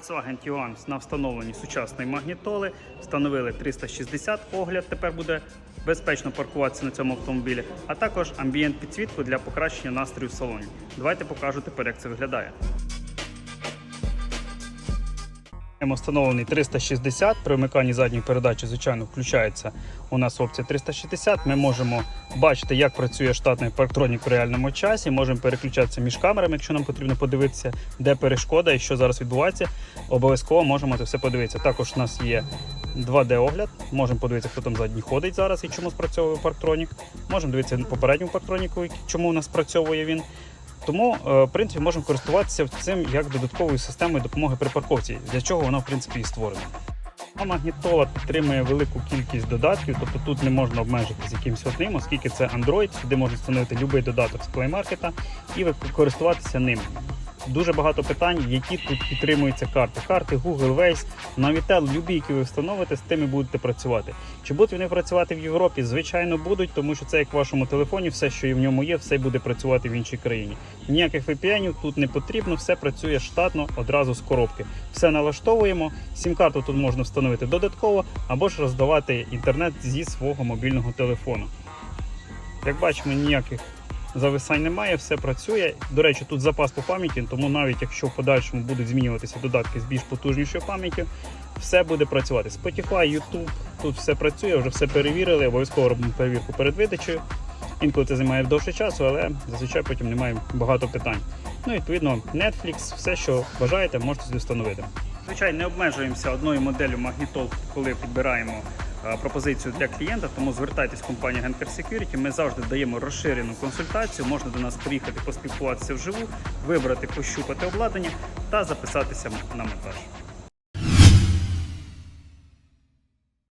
Volkswagen Tiguan на встановленні сучасної магнітоли. Встановили 360 огляд. Тепер буде безпечно паркуватися на цьому автомобілі, а також амбієнт підсвітку для покращення настрою в салоні. Давайте покажу тепер, як це виглядає. Маємо встановлений 360. При вмиканні задньої передачі, звичайно, включається у нас опція 360. Ми можемо бачити, як працює штатний парктронік в реальному часі. Можемо переключатися між камерами, якщо нам потрібно подивитися, де перешкода і що зараз відбувається. Обов'язково можемо це все подивитися. Також у нас є 2D-огляд. Можемо подивитися, хто там задній ходить зараз і чому спрацьовує парктронік. Можемо дивитися попередньому парктроніку, чому у нас спрацьовує він. Тому, е, в принципі, можемо користуватися цим як додатковою системою допомоги при парковці, для чого вона в принципі і створена. А магнітола підтримує велику кількість додатків, тобто тут не можна обмежитися якимось одним, оскільки це Android, сюди можна встановити будь-який додаток з Play Market і користуватися ним. Дуже багато питань, які тут підтримуються карти. Карти Google, Waze, Navitel, любі, які ви встановите, з тими будете працювати. Чи будуть вони працювати в Європі? Звичайно, будуть, тому що це як в вашому телефоні, все, що і в ньому є, все буде працювати в іншій країні. Ніяких VPN тут не потрібно, все працює штатно одразу з коробки. Все налаштовуємо. Сім-карту тут можна встановити додатково або ж роздавати інтернет зі свого мобільного телефону. Як бачимо, ніяких зависань немає, все працює. До речі, тут запас по пам'яті, тому навіть якщо в подальшому будуть змінюватися додатки з більш потужнішою пам'яттю, все буде працювати. Spotify, YouTube, тут все працює, вже все перевірили. Обов'язково робимо перевірку перед видачею. Інколи це займає довше часу, але зазвичай потім немає багато питань. Ну, відповідно, Netflix, все, що бажаєте, можете встановити. Звичайно, не обмежуємося одною моделлю магнітол, коли підбираємо пропозицію для клієнта, тому звертайтесь в компанію Genker Security. Ми завжди даємо розширену консультацію. Можна до нас приїхати, поспілкуватися вживу, вибрати, пощупати обладнання та записатися на монтаж.